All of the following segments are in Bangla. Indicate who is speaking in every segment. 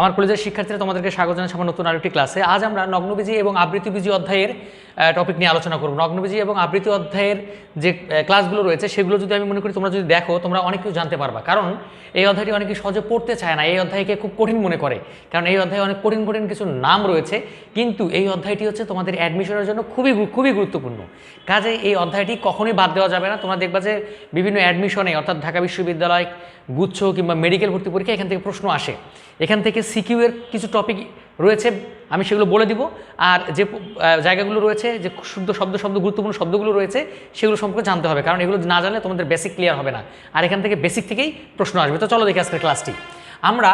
Speaker 1: আমার কলেজের শিক্ষার্থীরা তোমাদেরকে স্বাগত জানাচ্ছি আমার নতুন আরেকটি ক্লাসে। আজ আমরা নগ্নবীজি এবং আবৃত্তিবীজি অধ্যায়ের টপিক নিয়ে আলোচনা করব। নগ্নবীজি এবং আবৃত্তি অধ্যায়ের যে ক্লাসগুলো রয়েছে, সেগুলো যদি আমি মনে করি, তোমরা যদি দেখো, তোমরা অনেক কিছু জানতে পারবা। কারণ এই অধ্যায়টি অনেকে সহজে পড়তে চায় না। এই অধ্যায়কে খুব কঠিন মনে করে। কারণ এই অধ্যায়ে অনেক কঠিন কঠিন কিছু নাম রয়েছে। কিন্তু এই অধ্যায়টি হচ্ছে তোমাদের অ্যাডমিশনের জন্য খুবই খুবই গুরুত্বপূর্ণ। কাজে এই অধ্যায়টি কখনোই বাদ দেওয়া যাবে না। তোমরা দেখবা যে বিভিন্ন অ্যাডমিশনে অর্থাৎ ঢাকা বিশ্ববিদ্যালয়, গুচ্ছ কিংবা মেডিকেল ভর্তি পরীক্ষা এখান থেকে প্রশ্ন আসে। এখান থেকে সিকিউ এর কিছু টপিক রয়েছে, আমি সেগুলো বলে দিব। আর যে জায়গাগুলো রয়েছে, যে শুদ্ধ শব্দ শব্দ, গুরুত্বপূর্ণ শব্দগুলো রয়েছে, সেগুলো সম্পর্কে জানতে হবে। কারণ এগুলো না জানলে তোমাদের বেসিক ক্লিয়ার হবে না। আর এখান থেকে বেসিক থেকেই প্রশ্ন আসবে। তো চলো দেখি আজকের ক্লাসটি আমরা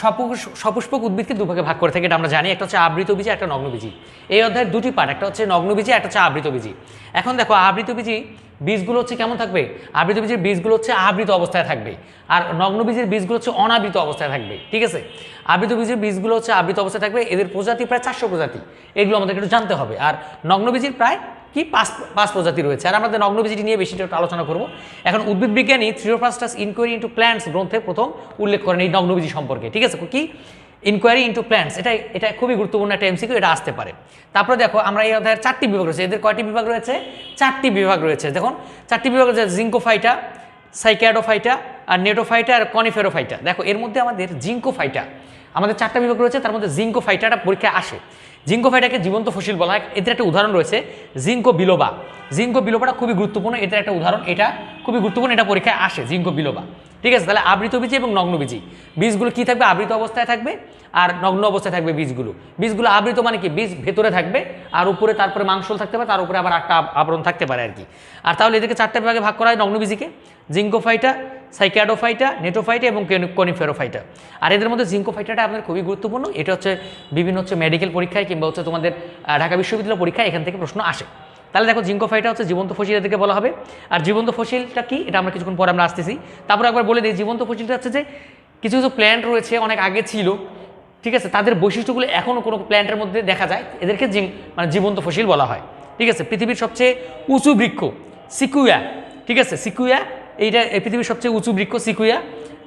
Speaker 1: সপুষ, সপুষ্পক উদ্ভিদকে দুভাগে ভাগ করে থাকি, এটা আমরা জানি। একটা হচ্ছে আবৃত বীজি, একটা নগ্নবীজি এই অধ্যায়ের দুটি পার্ট একটা হচ্ছে নগ্নবীজি একটা হচ্ছে আবৃত বীজি। এখন দেখো, আবৃত বীজি বীজগুলো হচ্ছে কেমন থাকবে? আবৃত বীজের বীজগুলো হচ্ছে আবৃত অবস্থায় থাকবে। আর নগ্ন বীজের বীজগুলো হচ্ছে অনাবৃত অবস্থায় থাকবে, ঠিক আছে? আবৃত বীজের বীজগুলো হচ্ছে আবৃত অবস্থায় থাকবে। এদের প্রজাতি প্রায় চারশো প্রজাতি। এগুলো আমাদেরকে একটু জানতে হবে। আর নগ্ন বীজের প্রায় কি পাঁচ পাঁচ প্রজাতি রয়েছে? আর আমাদের নগ্ন বীজটি নিয়ে বেশি একটু আলোচনা করব। এখন উদ্ভিদ বিজ্ঞানী থ্রিওপ্লাস্টাস ইনকোয়ারি ইন্টু প্ল্যান্টস গ্রন্থে প্রথম উল্লেখ করেন এই নগ্নবীজি সম্পর্কে, ঠিক আছে? কি? ইনকোয়ারি ইন্টু প্ল্যান্টস এটা এটা খুবই গুরুত্বপূর্ণ একটা এমসিকিউ এটা আসতে পারে। তারপরে দেখো, আমরা এই অধ্যায়ের চারটি বিভাগ রয়েছে। এদের কয়টি বিভাগ রয়েছে? চারটি বিভাগ রয়েছে। দেখুন, চারটি বিভাগ রয়েছে, জিঙ্কোফাইটা, সাইক্যাডোফাইটা, আর নেটোফাইটা, আর কনিফেরোফাইটা। দেখো, এর মধ্যে আমাদের জিঙ্কোফাইটা আমাদের চারটা বিভাগ রয়েছে, তার মধ্যে জিঙ্কোফাইটাটা পরীক্ষায় আসে। জিঙ্কো ফাইটাকে জীবন্ত ফসিল বলা হয়। এদের একটা উদাহরণ রয়েছে, জিঙ্কো বিলোবা। জিঙ্কো বিলোবাটা খুবই গুরুত্বপূর্ণ এটার একটা উদাহরণ, এটা খুবই গুরুত্বপূর্ণ, এটা পরীক্ষায় আসে জিঙ্কো বিলোবা। ঠিক আছে, তাহলে আবৃত বীজ এবং নগ্ন বীজি। বীজগুলো কি থাকবে? আবৃত অবস্থায় থাকবে, আর নগ্ন অবস্থায় থাকবে বীজগুলো। বীজগুলো আবৃত মানে কি? বীজ ভেতরে থাকবে, আর উপরে তারপরে মাংস থাকতে পারে, তার উপরে আবার একটা আবরণ থাকতে পারে আর কি। আর তাহলে এদেরকে চারটা বিভাগে ভাগ করা হয়, নগ্ন বীজিকে। জিঙ্কোফাইটা সাইক্যাডোফাইটা নেটোফাইটা এবং কেনি- কনিফেরোফাইটা আর এদের মধ্যে জিঙ্কোফাইটাটা আপনাদের খুবই গুরুত্বপূর্ণ। এটা হচ্ছে বিভিন্ন হচ্ছে মেডিকেল পরীক্ষায় কিংবা হচ্ছে তোমাদের ঢাকা বিশ্ববিদ্যালয় পরীক্ষায় এখান থেকে প্রশ্ন আসে। তাহলে দেখো জিঙ্কোফাইটা হচ্ছে জীবন্ত ফসিল এদেরকে বলা হবে। আর জীবন্ত ফসিলটা কি? এটা আমরা কিছুক্ষণ পরে আমরা আসতেছি। তারপর একবার বলে দিই, জীবন্ত ফসিলটা হচ্ছে যে কিছু কিছু প্ল্যান্ট রয়েছে, অনেক আগে ছিল। ঠিক আছে? তাদের বৈশিষ্ট্যগুলো এখনও কোনো প্ল্যান্টের মধ্যে দেখা যায়। এদেরকে মানে জীবন্ত ফসিল বলা হয়। ঠিক আছে? পৃথিবীর সবচেয়ে উঁচু বৃক্ষ, সিকুয়া। ঠিক আছে? সিকুয়া, এইটা পৃথিবীর সবচেয়ে উঁচু বৃক্ষ সিকুয়া।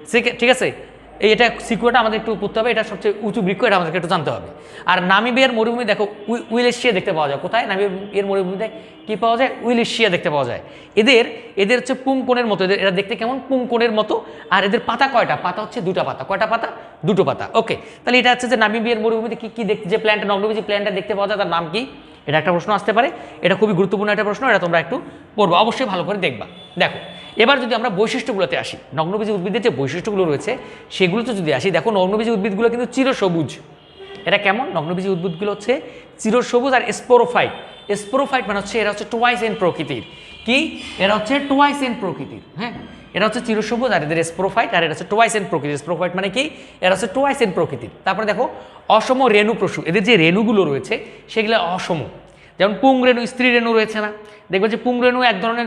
Speaker 1: সে- ঠিক আছে? এই এটা সিকুয়াটা আমাদের একটু পড়তে হবে, এটা সবচেয়ে উঁচু বৃক্ষ, এটা আমাদেরকে একটু জানতে হবে। আর নামিবিয়ার মরুভূমি দেখো উই- উইলেশিয়া দেখতে পাওয়া যায়। কোথায়? নামিবিয়ার মরুভূমিতে কী পাওয়া যায়? উইলেশিয়া দেখতে পাওয়া যায়। এদের এদের হচ্ছে পুংকোণের মতো, এদের, এরা দেখতে কেমন? পুংকোণের মতো। আর এদের পাতা কয়টা? পাতা হচ্ছে দুটো পাতা। কয়টা পাতা? দুটো পাতা। ওকে, তাহলে এটা হচ্ছে যে নামিবিয়ার মরুভূমিতে কী কী দেখতে যে প্ল্যান্টটা নগ্নবীজি প্ল্যান্টটা দেখতে পাওয়া যায়, তার নাম কি? এটা একটা প্রশ্ন আসতে পারে, এটা খুবই গুরুত্বপূর্ণ একটা প্রশ্ন, এটা তোমরা একটু পড়ব, অবশ্যই ভালো করে দেখবা। দেখো, এবার যদি আমরা বৈশিষ্ট্যগুলোতে আসি, নগ্নবীজি উদ্ভিদের যে বৈশিষ্ট্যগুলো রয়েছে, সেগুলোতে যদি আসি, দেখো নগ্নবীজি উদ্ভিদগুলো কিন্তু চিরসবুজ। এটা কেমন? নগ্নবীজি উদ্ভিদগুলো হচ্ছে চিরসবুজ আর স্পোরোফাইট। স্পোরোফাইট মানে হচ্ছে, এরা হচ্ছে টোয়াইস এন প্রকৃতির। কি? এরা হচ্ছে টোয়াইস এন প্রকৃতির হ্যাঁ? এরা হচ্ছে চিরসবুজ আর এদের স্প্রোফাইট আর এটা হচ্ছে টোয়াইস এন্ড প্রকৃতির। স্প্রোফাইট মানে কি? এরা হচ্ছে টোয়াইস এন্ড প্রকৃতির। তারপরে দেখো, অসম রেণু প্রসু, এদের যে রেণুগুলো রয়েছে, সেগুলো অসম। যেমন পুং রেণু, স্ত্রী রেণু রয়েছে না। দেখবে যে পুং রেণু এক ধরনের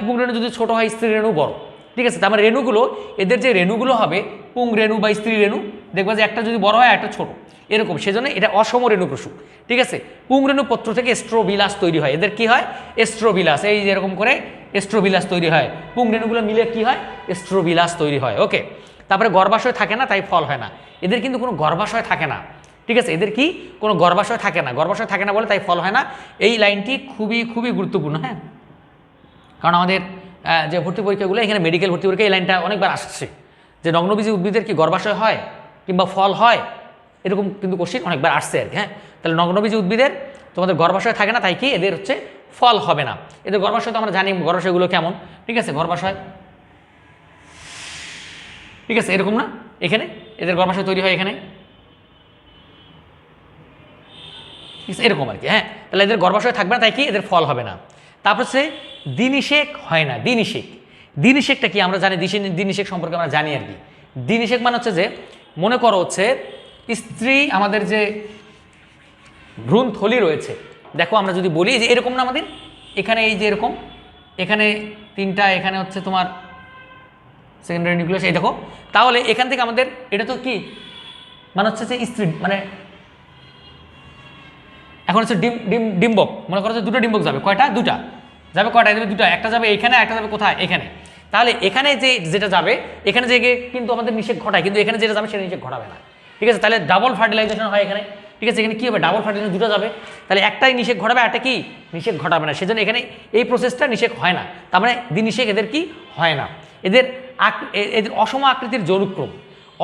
Speaker 1: পুং- রেণু যদি ছোটো হয়, স্ত্রী রেণু বড়। ঠিক আছে? তার রেণুগুলো, এদের যে রেণুগুলো হবে, পুং রেণু বা স্ত্রী রেণু দেখবে যে একটা যদি বড় হয়, একটা ছোট। এরকম, সেজন্য এটা অসম রেণুপ্রসু ঠিক আছে? পুং রেণু পত্র থেকে স্ট্রোবিলাস তৈরি হয়। এদের কি হয়? স্ট্রোবিলাস। এই যে এরকম করে স্ট্রোবিলাস তৈরি হয়। পুং রেণুগুলো মিলে কি হয়? স্ট্রোবিলাস তৈরি হয়। ওকে? তারপরে গর্ভাশয় থাকে না, তাই ফল হয় না। এদের কিন্তু কোনো গর্ভাশয় থাকে না। ঠিক আছে? এদের কি? কোনো গর্ভাশয় থাকে না। গর্ভাশয় থাকে না বলে তাই ফল হয় না। এই লাইনটি খুবই খুবই গুরুত্বপূর্ণ হ্যাঁ? কারণ আমাদের যে ভর্তি পরীক্ষাগুলো, এখানে মেডিকেল ভর্তি পরীক্ষা, এই লাইনটা অনেকবার আসছে। যে নগ্নবীজি উদ্ভিদের কি গর্ভাশয় হয়? কিংবা ফল হয়, এরকম কিন্তু কোশ্চিন অনেকবার আসছে আর কি হ্যাঁ? তাহলে নগ্নবীজ উদ্ভিদের তোমাদের গর্ভাশয় থাকে না, তাই কি? এদের হচ্ছে ফল হবে না। এদের গর্ভাশয় তো আমরা জানি গর্ভাশয়গুলো কেমন। ঠিক আছে, গর্ভাশয়। ঠিক আছে, এরকম না? এখানে? এদের গর্ভাশয় তৈরি হয় এখানে? ঠিক আছে, এরকম আর কি হ্যাঁ? তাহলে এদের গর্ভাশয় থাকবে না, তাই কি? এদের ফল হবে না। তারপর হচ্ছে দিনিশেক হয় না, দিনিশেক। দিনিশেকটা কি? আমরা জানি, দিশে দিনিশেক সম্পর্কে আমরা জানি আর কি। দিনিশেক মানে হচ্ছে যে মনে করো হচ্ছে, স্ত্রী আমাদের যে ভ্রূণথলি রয়েছে, দেখো আমরা যদি বলি যে এরকম না আমাদের? এখানে এই যে এরকম, এখানে তিনটা, এখানে হচ্ছে তোমার সেকেন্ডারি নিউক্লিয়াস এই দেখো। তাহলে এখান থেকে আমাদের, এটা তো কি? মানে হচ্ছে যে স্ত্রী মানে এখন হচ্ছে ডিম ডিম, ডিম্বক। মনে করো যে দুটো ডিম্বক যাবে। কয়টা? দুটা। যাবে কয়টা? যাবে দুটা। একটা যাবে এখানে একটা যাবে কোথায়? এখানে। তাহলে এখানে যে যেটা যাবে, এখানে যে কিন্তু আমাদের নিষেধ ঘটায়, কিন্তু এখানে যেটা যাবে সেটা নিষেধ ঘটাবে না। ঠিক আছে? তাহলে ডাবল ফার্টিলাইজেশন হয় এখানে। ঠিক আছে? এখানে কী হবে? ডাবল ফার্টিলাইজেশন দুটো যাবে। তাহলে একটাই নিষেক ঘটাবে একটা কি? নিষেক ঘটাবে না। সেজন্য এখানে এই প্রসেসটা নিষেক হয় না। তার মানে নিষেক এদের কি? হয় না। এদের এদের অসম আকৃতির যৌনুক্রম।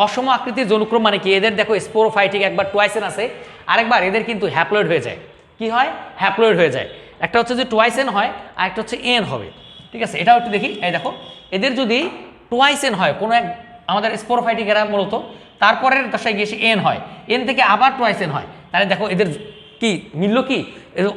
Speaker 1: অসম আকৃতির যৌনুক্রম মানে কি? এদের দেখো স্পোরোফাইটিক একবার টোয়াইসেন আছে আরেকবার এদের কিন্তু হ্যাপ্লয়েড হয়ে যায়। কি হয়? হ্যাপ্লয়েড হয়ে যায়। একটা হচ্ছে যে টোয়াইসেন হয়, আর একটা হচ্ছে এন হবে। ঠিক আছে, এটাও একটু দেখি। এই দেখো, এদের যদি টোয়াইসেন হয়, কোনো এক আমাদের স্পোরোফাইটিক এরা মূলত, তারপরের দশায় গিয়ে এন হয় এন থেকে আবার টোয়াইসেন হয়। তাহলে দেখো, এদের কি মিলল কি?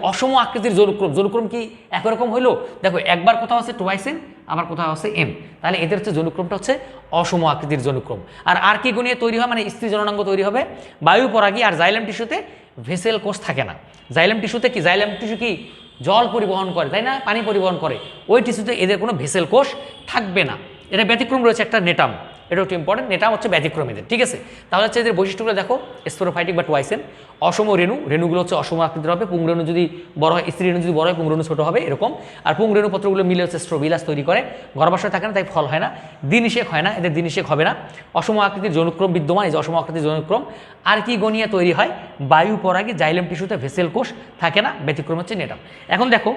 Speaker 1: অসম আকৃতির জনুক্রম জনুক্রম কি একরকম হইল? দেখো, একবার কোথাও আছে টোয়াইসেন আবার কোথাও আছে এন তাহলে এদের হচ্ছে জনুক্রমটা হচ্ছে অসম আকৃতির জনুক্রম আর আর কি গুণিয়ে তৈরি হয়? মানে স্ত্রী জননাঙ্গ তৈরি হবে বায়ু পরাগী আর জাইলাম টিস্যুতে ভেসেল কোষ থাকে না। জাইলাম টিস্যুতে কি? জাইলাম টিস্যু কি? জল পরিবহন করে, তাই না? পানি পরিবহন করে। ওই টিস্যুতে এদের কোনো ভেসেল কোষ থাকবে না। এটা ব্যতিক্রম রয়েছে একটা নেটাম। এটা একটু ইম্পর্টেন্ট নেটাম হচ্ছে ব্যতিক্রম এদের ঠিক আছে? তাহলে হচ্ছে এদের বৈশিষ্ট্যগুলো দেখো স্পোরোফাইটিক বা টুয়াইসেন অসম রেণু, রেণুগুলো হচ্ছে অসম আকৃতির হবে, পুংরেণু যদি বড় হয়, স্ত্রী রেণু যদি বড় হয়, পুংরেণু ছোট হবে, এরকম। আর পুংরেণু পত্রগুলো মিলে হচ্ছে স্ট্রোবিলাস তৈরি করে, গর্ভাশয় থাকে না, তাই ফল হয় না দিনিষেক হয় না, এদের দিনিষেক হবে না। অসম আকৃতির যৌনক্রম বিদ্যমান, এই যে অসম আকৃতির যৌনক্রম। আর কি গনিয়া তৈরি হয়? বায়ু পরাগে জাইলেম টিস্যুতে ভেসেল কোষ থাকে না, ব্যতিক্রম হচ্ছে নেটাম। এখন দেখো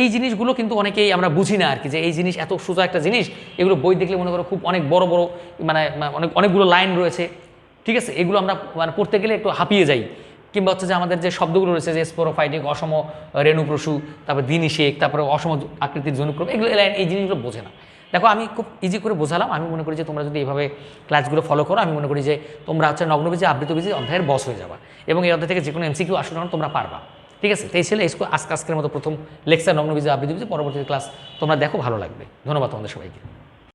Speaker 1: এই জিনিসগুলো কিন্তু অনেকেই আমরা বুঝি না আর কি যে এই জিনিস এত সোজা একটা জিনিস, এগুলো বই দেখলে মনে করো খুব অনেক বড় বড় মানে অনেক, অনেকগুলো লাইন রয়েছে। ঠিক আছে? এগুলো আমরা মানে পড়তে গেলে একটু হাঁপিয়ে যাই। কিংবা হচ্ছে যে আমাদের যে শব্দগুলো রয়েছে, যে স্পোরোফাইটিক অসম রেণুপ্রসু তারপর দিনিশেক তারপরে অসম আকৃতির জনুক্রম, এগুলো এই জিনিসগুলো বোঝে না। দেখো, আমি খুব ইজি করে বোঝালাম। আমি মনে করি যে তোমরা যদি এইভাবে ক্লাসগুলো ফলো করো, আমি মনে করি যে তোমরা হচ্ছে নগ্নবীজি, আবৃতবীজি অধ্যায়ের বস হয়ে যাবা। এবং এই অধ্যায় থেকে যে কোনো এমসিকিউ আসলে তোমরা পারবা। ঠিক আছে? এই ছিল আজকে আজকের মতো প্রথম লেকচার নগ্নবীজি আবৃত্তি পরবর্তী ক্লাস তোমরা দেখো, ভালো লাগবে। ধন্যবাদ তোমাদের সবাইকে।